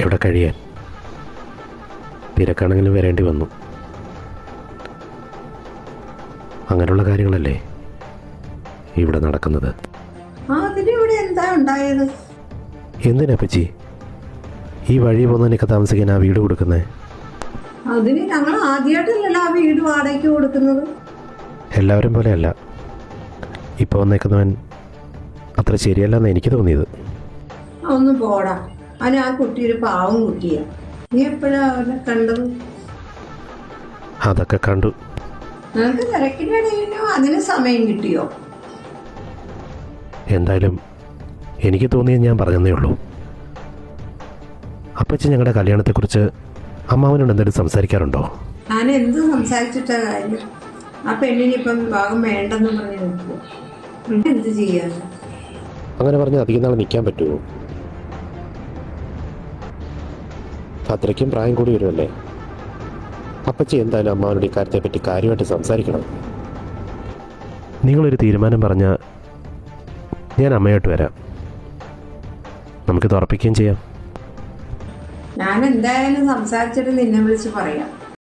എവിടെ കഴിയാൻ? തിരക്കാണെങ്കിലും വരേണ്ടി വന്നു. അങ്ങനെയുള്ള കാര്യങ്ങളല്ലേ ഇവിടെ നടക്കുന്നത്? എന്തിനാ പച്ചി ഈ വഴി പോകുന്നതിനൊക്കെ താമസിക്കാൻ ആ വീട് കൊടുക്കുന്നേ? അതിന് ഞങ്ങൾ ആദ്യമായിട്ടല്ലല്ലോ ആ വീട് വാടകയ്ക്ക് കൊടുക്കുന്നത്. എല്ലാവരും പോലെയല്ല. ഇപ്പോൾ വന്നേക്കുന്നവൻ അത്ര ശരിയല്ലെന്ന് എനിക്ക് തോന്നിയത്. ഒന്ന് പോടാ. അവന് ആ കുട്ടി ഒരു പാവം കുട്ടിയാ. നീ എപ്പോഴാ അവനെ കണ്ടത്? അതൊക്കെ കണ്ടു. നിനക്ക് തിരക്കിനിടയിലോ? അതിന് സമയം കിട്ടിയോ? എന്തായാലും എനിക്ക് തോന്നിയത് ഞാൻ പറഞ്ഞതേ ഉള്ളൂ. അപ്പച്ചി ഞങ്ങളുടെ കല്യാണത്തെക്കുറിച്ച് അമ്മാവനോട് എന്തെങ്കിലും സംസാരിക്കാറുണ്ടോ? ഞാൻ എന്ത് സംസാരിച്ചിട്ടാ കാര്യം? ആ പെണ്ണിനിപ്പം ഭാഗം വേണ്ടെന്ന് പറഞ്ഞു നിൽക്കുക എന്ത് ചെയ്യാൻ അങ്ങനെ പറഞ്ഞാൽ അധികം നാൾ നിൽക്കാൻ പറ്റുമോ? അത്രയ്ക്കും പ്രായം കൂടി വരുമല്ലേ? അപ്പച്ചി എന്തായാലും അമ്മാവനോട് ഇക്കാര്യത്തെ കാര്യത്തെപ്പറ്റി കാര്യമായിട്ട് സംസാരിക്കണം. നിങ്ങളൊരു തീരുമാനം പറഞ്ഞ ഞാൻ അമ്മയോട്ട് വരാം. നമുക്ക് ഉറപ്പിക്കുകയും ചെയ്യാം. ഞാൻ എന്തായാലും സംസാരിച്ചിട്ട് നിന്നെ വിളിച്ച് പറയാം.